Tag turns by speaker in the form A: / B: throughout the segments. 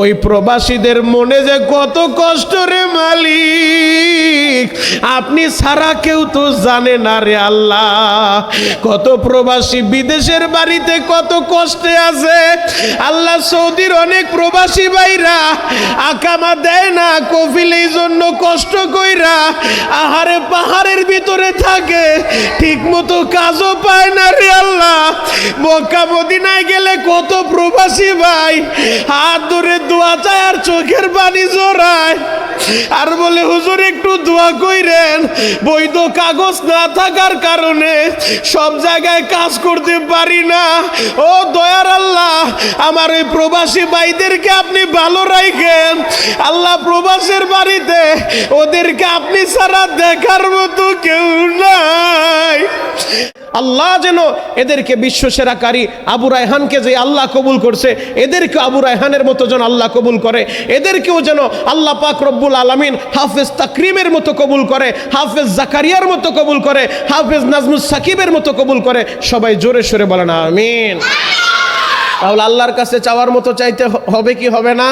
A: ওই প্রবাসীদের মনে যে কত কষ্ট রে মালিক। আপনি সারা কেউ তো জানে না রে আল্লাহ। কত প্রবাসী বিদেশের বাড়িতে কত কষ্টে আছে। আল্লাহ সৌদির অনেক প্রবাসী ভাইরা আকামা দেয় না, কফিল এই জন্য কষ্ট কইরা আহারে পাহাড়ের ভিতরে থাকে। ঠিক মতো কাজও পায় না রে আল্লাহ। মক্কা মদিনায় গেলে কত প্রবাসী ভাই হাত ধরে দোয়া চায় আর চোখের পানি জোড়ায়। আর বলে, হুজুর, একটু দোয়া কইরেন। বৈধ কাগজ না থাকার কারণে সব জায়গায় কাজ করতে পারি না। ও দয়ার আল্লাহ, আমার ওই প্রবাসী ভাইদেরকে আপনি ভালো রাখেন আল্লাহ প্রবাসের বাড়িতে ওদেরকে আপনি ছাড়া দেখার মতো কেউ নাই। আল্লাহ যেন এদেরকে বিশ্বসেরাকারী আবু রায়হানকে যে আল্লাহ কবুল করছে এদেরকে আবু রায়হানের মতো যেন আল্লাহ কবুল করে, এদেরকেও যেন আল্লাহ পাক রব্বুল আলমিন হাফেজ তাকরিমের মতো কবুল করে, হাফেজ জাকারিয়ার মতো কবুল করে, হাফেজ নাজমুস সাকিবের মতো কবুল করে, সবাই জোরে সরে বলেন, আমিন। তাহলে আল্লাহর কাছে চাওয়ার মতো চাইতে হবে কি হবে না?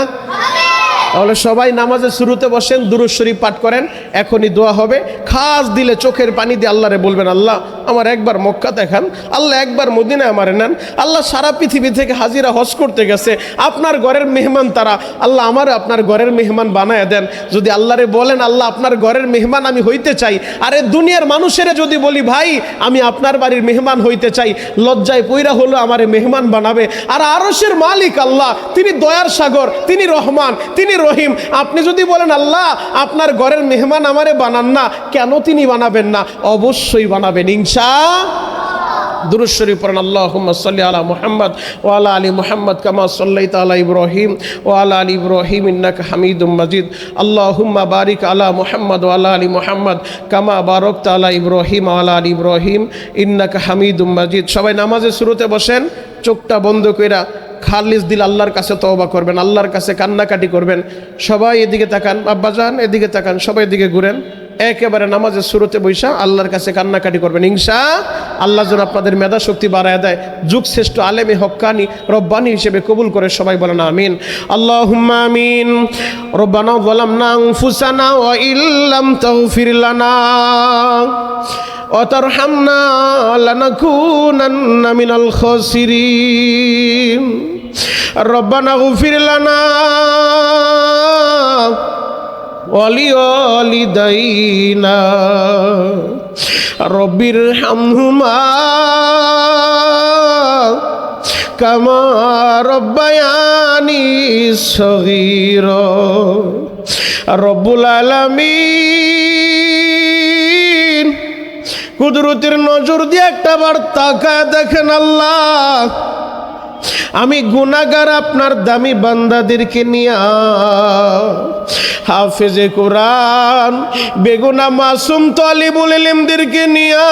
A: তাহলে সবাই নামাজের শুরুতে বসেন, দুরুদ শরীফ পাঠ করেন, এখনই দোয়া হবে। খাস দিলে চোখের পানি দিয়ে আল্লাহরে বলবেন, আল্লাহ, আমার একবার মক্কা দেখান, আল্লাহ একবার মদিনা আমারে নেন, আল্লাহ সারা পৃথিবী থেকে হাজিরা হজ করতে গেছে, আপনার ঘরের মেহমান তারা, আল্লাহ আমার আপনার ঘরের মেহমান বানায় দেন। যদি আল্লাহরে বলেন, আল্লাহ, আপনার ঘরের মেহমান আমি হইতে চাই, আরে দুনিয়ার মানুষেরা যদি বলি, ভাই, আমি আপনার বাড়ির মেহমান হইতে চাই, লজ্জায় পইরা হলো আমারে মেহমান বানাবে। আর আরশের মালিক আল্লাহ, তিনি দয়ার সাগর, তিনি রহমান, তিনি রহিম, আপনি যদি বলেন, আল্লাহ, আপনার ঘরের মেহমান আমারে বানান না, কেন তিনি বানাবেন না? অবশ্যই বানাবেন ইনশা দুরুশ্বরী পড়েন আল্লাহ সাল্লি আলা মুহাম্মদ ও আলা মুহাম্মদ কামা সাল্লাই তালা ইব্রাহিম ও আলা ইব্রাহিম ইন্নাক হামিদুম মজিদ। আল্লাহুম্মা বারিক আলা মুহাম্মদ ও আলা মুহাম্মদ কামা বারক তালা ইব্রাহিম ও আলা আলী ইব্রাহিম ইন্নাক হামিদুম মজিদ। সবাই নামাজের শুরুতে বসেন, চোখটা বন্ধ কইরা খালিস দিল আল্লাহর কাছে তওবা করবেন, আল্লাহর কাছে কান্নাকাটি করবেন। সবাই এদিকে তাকান আব্বাজান এদিকে তাকান, সবাই এদিকে ঘুরেন। একেবারে নামাজের শুরুতে বৈশা আল্লাহর কাছে কান্নাকাটি করবেন। ইনশা আল্লাহ যেন আপনাদের মেধা শক্তি বাড়ায় দেয় যুগ শ্রেষ্ঠ আলেমে হক্কানি রব্বানি হিসেবে কবুল করে সবাই বলেন আমিন আল্লাহ আমিন রব্বানা যালামনা আনফুসানা ওয়া ইল্লাম তাগফির লানা وترحمنا لنكونن من الخاسرين ربنا اغفر لنا ولوالدينا রবির হামহুমা, কামা রব্বায়ানি সগীর। রব্বুল আলামিন, কুদরতির নজর দিয়ে একটা বার তাকায় দেখেন আল্লাহ। আমি গুনাগার আপনার দামি বান্দাদেরকে নিয়ে। হাফেজে কোরআন, বেগুনা মাসুম তলিবুল ইলমদেরকে নিয়া,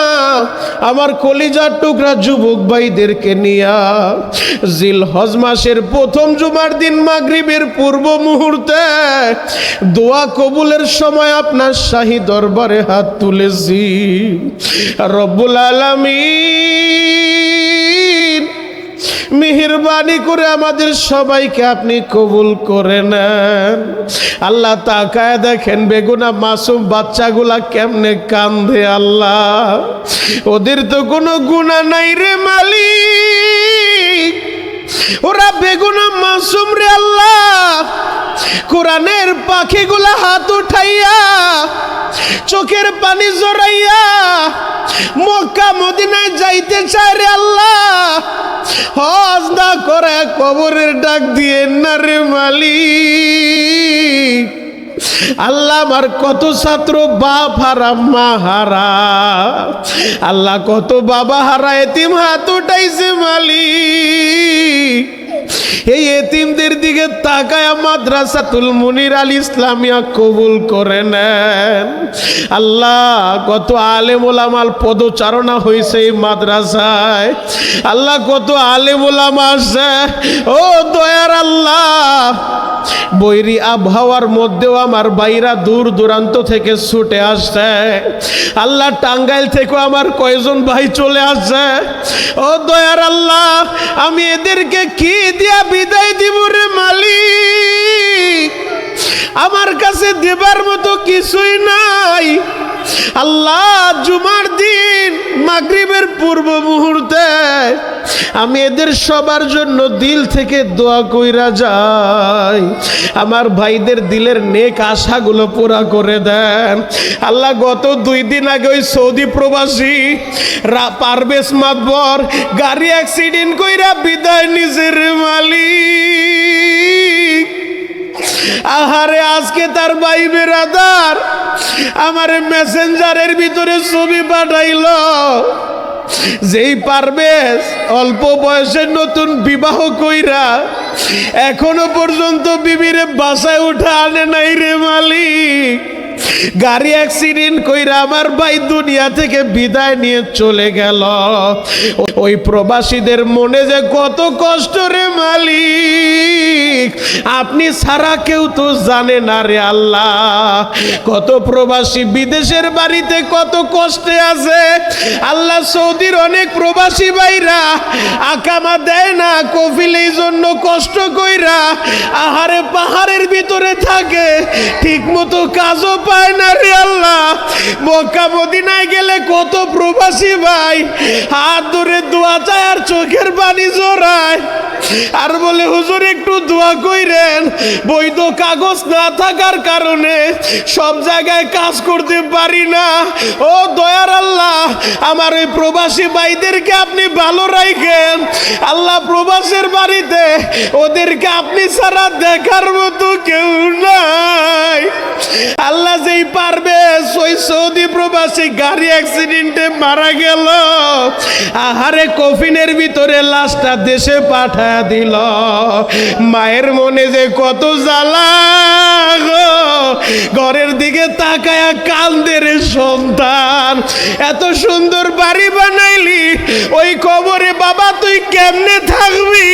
A: আমার কলিজার টুকরা যুবক ভাইদেরকে নিয়া। জিল হজ মাসের প্রথম জুমার দিন মাগরিবের পূর্ব মুহূর্তে দোয়া কবুলের সময় আপনার শাহী দরবারে হাত তুলেছি। রব্বুল আলামিন। মেহরবানি করে আমাদের সবাইকে আপনি কবুল করে নেন। আল্লাহ তাকায় দেখেন, বেগুনা মাসুম বাচ্চাগুলা কেমনে কান্দে আল্লাহ। ওদের তো কোনো গুণা নাই রে মালিক। ওরা বেগুনা মাসুম রে আল্লাহ। কোরআনের পাখিগুলা হাত উঠাইয়া, চোখের পানি জড়াইয়া, মক্কা মদিনায় যাইতে চায় রে আল্লাহ। হজ না করে কবরের ডাক দিয়ে না রে আল্লাহ আমার কত ছাত্র বাপ হারা মা হারা। আল্লাহ কত বাবা হারা, এতিম হাত উঠাইছে মালিক। এই এতিমদের দিকে তাকায় মাদ্রাসাতুল মুনির আল ইসলামিয়া কবুল করে নেন। আল্লাহ, কত আলেম ওলামাল পদচারণা হয়েছে এই মাদ্রাসায়। আল্লাহ, কত আলেম ওলামা আসছে ও দয়ার আল্লাহ বৈরি আবহাওয়ার মধ্যেও আমার বাইরা দূর দূরান্ত থেকে ছুটে আসছে। আল্লাহ টাঙ্গাইল থেকে আমার কয়জন ভাই চলে আসছে। ও দয়ার আল্লাহ, আমি এদেরকে কি দিয়া বিদায় দিব রে মালিক? আমার কাছে দেবার মতো কিছুই নাই। আল্লাহ, জুমার দিন, মাগরিবের পূর্ব মুহূর্তে আমি এদের সবার জন্য দিল থেকে দোয়া কইরা যাই। আমার ভাইদের দিলের নেক আশাগুলো পুরা করে দেন। আল্লাহ, গত দুই দিন আগে ওই সৌদি প্রবাসী পারভেজ মাতবর গাড়ি অ্যাক্সিডেন্ট কইরা বিদায় নিজের মালিক। আহারে, আজকে তার ভাই বেরাদার আমার মেসেঞ্জারের ভিতরে ছবি পাঠাইল। যেই পারবে, অল্প বয়সে নতুন বিবাহ কইরা এখনও পর্যন্ত বিবিরে বাসায় উঠা আনে নাই রে মালিক। গাড়ি অ্যাক্সিডেন্ট কইরা আমার ভাই দুনিয়া থেকে বিদায় নিয়ে চলে গেল। ওই প্রবাসীদের মনে যে কত কষ্ট রে মালিক। আপনি ছাড়া কেউ তো জানে না রে আল্লাহ। কত প্রবাসী বিদেশের বাড়িতে কত কষ্টে আছে। আল্লাহ সৌদির অনেক প্রবাসী ভাইরা আকামা দেয় না, কফিল এই জন্য কষ্ট কইরা আহারে পাহাড়ের ভিতরে থাকে। ঠিক মতো কাজও পায় না রে আল্লাহ। মক্কা মদিনায় গেলে কত প্রবাসী ভাই, হাত ধরে দোয়া চায় আর চোখের পানি জোড়ায়। আর বলে, হুজুর, একটু দোয়া কইরেন। বৈধ কাগজ না থাকার কারণে সব জায়গায় কাজ করতে পারি না। ও দয়ার আল্লাহ, আমার ওই প্রবাসী ভাইদেরকে আপনি ভালো রাখেন। আল্লাহ প্রবাসের বাড়িতে ওদেরকে আপনি ছাড়া দেখার মতো কেউ নাই। আল্লাহ যেই পারবে ওই সৌদি প্রবাসী গাড়ি অ্যাক্সিডেন্টে মারা গেল। আহারে, কফিনের ভিতরে লাশটা দেশে পাঠা দিল। মায়ের মনে যে কত জ্বালা ঘরের দিকে তাকায়া কান্দের সন্তান। এত সুন্দর বাড়ি বানাইলি, ওই কবরে বাবা, তুই কেমনে থাকবি?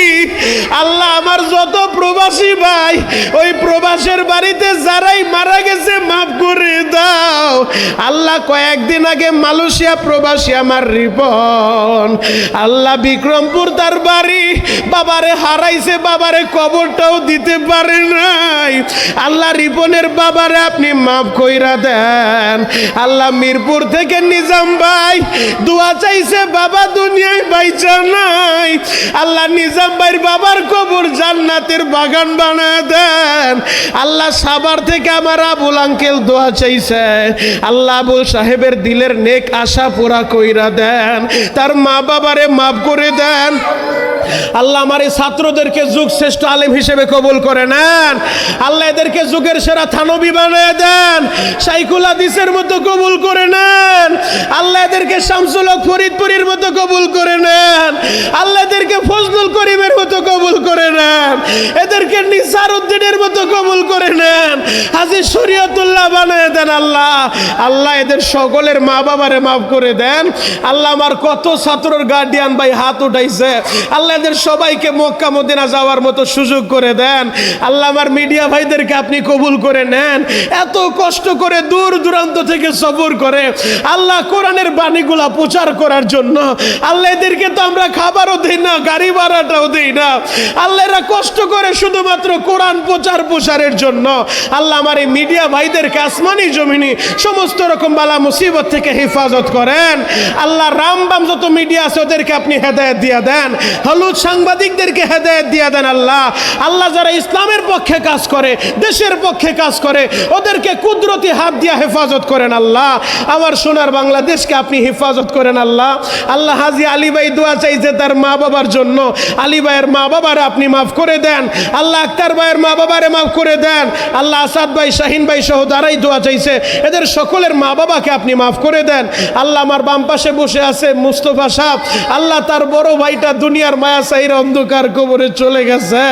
A: আল্লাহ আমার যত প্রবাসী ভাই, ওই প্রবাসের বাড়িতে যারাই মারা গেছে, মাফ করে দাও। আল্লাহ, কয়েকদিন আগে মালয়েশিয়া প্রবাসী আমার রিপন। আল্লাহ বিক্রমপুর তার বাড়ি, বাবারে হারাইছে, বাবারে কবরটাও দিতে পারে নাই। আল্লাহ রিপনের বাবারে আপনি মাফ কইরা দেন। আল্লাহ মিরপুর থেকে নিজাম ভাই, দোয়া চাইছে, বাবা দুনিয়ায় বাইচা নাই। আল্লাহ নিজাম ভাইয়ের বাবার কবর জান্নাতের বাগান বানায় দেন। আল্লাহ সাবার থেকে আমার আবুল আঙ্কেল দোয়া চাইছে। আল্লাহ আবুল সাহেবের দিলের নেক আশা পুরা কইরা দেন। তার মা বাবারে মাফ করে দেন। আল্লাহ আমার এই ছাত্রদেরকে যুগ শ্রেষ্ঠ আলেম হিসেবে কবুল করে নেন। আল্লাহ এদেরকে যুগের সেরা থানবী বানিয়ে দেন। সাইকুল হাদিসের মতো কবুল করে নেন। আল্লাহ এদেরকে শামসুল ফরিদপুরের মতো কবুল করে নেন আল্লাহ এদেরকে ফজলুল করিমের মতো কবুল করে নেন এদেরকে নিসার উদ্দিনের মতো কবুল করে নেন। হাজির শরীয়তুল্লাহ বানিয়ে দেন আল্লাহ। আল্লাহ এদের সকলের মা বাবারে মাফ করে দেন। আল্লাহ আমার কত ছাত্রর গার্ডিয়ান ভাই হাত উঠাইছে। আল্লাহ এদের সবাইকে মক্কা মদিনা যাওয়ার মতো সুযোগ করে দেন। আল্লাহ আমার মিডিয়া ভাইদেরকে আপনি কবুল করে নেন। এত কষ্ট করে দূর দূরান্ত থেকে সফর করে আল্লাহ কোরআনের বাণীগুলা প্রচার করার জন্য আল্লাহ এদেরকে তো আমরা খাবারও দিই না, গাড়ি ভাড়াটাও দিই না। আল্লাহ এরা কষ্ট করে শুধুমাত্র কোরআন প্রচার প্রসারের জন্য আল্লাহ আমার এই মিডিয়া ভাইদেরকে আসমানি জমিনি সমস্ত রকম বালা মুসিবত থেকে হেফাজত করেন। আল্লাহ রামবাম যত মিডিয়া আছে ওদেরকে আপনি হেদায়ত দিয়ে দেন। হলুদ সাংবাদিকদেরকে হেদায়ত দিয়ে দেন আল্লাহ। আল্লাহ যারা ইসলামের পক্ষে কাজ করে, দেশের পক্ষে কাজ করে, ওদেরকে কুদরতি হাত দিয়ে হেফাজত করেন আল্লাহ। আমার সোনার বাংলাদেশকে আপনি হেফাজত করেন আল্লাহ। আল্লাহ হাজি আলী ভাই দোয়া চাইছে তার মা বাবার জন্য। আলী ভাইয়ের মা বাবার আপনি মাফ করে দেন। আল্লাহ আক্তার ভাইয়ের মা বাবারে মাফ করে দেন। আল্লাহ আসাদ ভাই, শাহিন ভাই সহ তারাই দোয়া চাইছে, এদের সকলের মা বাবাকে আপনি মাফ করে দেন। আল্লাহ আমার বাম পাশে বসে আছে মুস্তফা সাহ আল্লাহ তার বড় ভাইটা দুনিয়ার মায়া সাইর অন্ধকার কবরে চলে গেছে।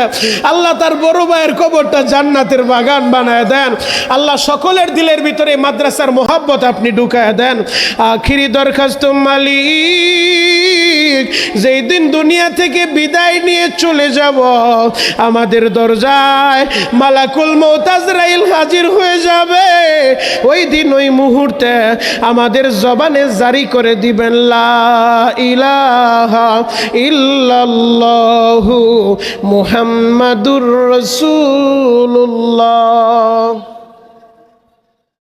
A: আল্লাহ তার বড় ভাইয়ের কবরটা জান্নাতের বাগান বানায় দেন। আল্লাহ সকলের দিলের ভিতরে মাদ্রাসার মোহাব্বত আপনি ঢুকায় দেন। আখিরি দরখাস্ত মালিক, যেই দিন দুনিয়া থেকে বিদায় নিয়ে চলে যাব আমাদের দরজায় মালাকুল মৌতাজরাইল হাজির হয়ে যাবে। ওই দিন ওই মুহূর্তে আমাদের জবানে জারি করে দিবেন, লা ইল্লাল্লাহু মুহাম্মাদুর রাসূলুল্লাহ।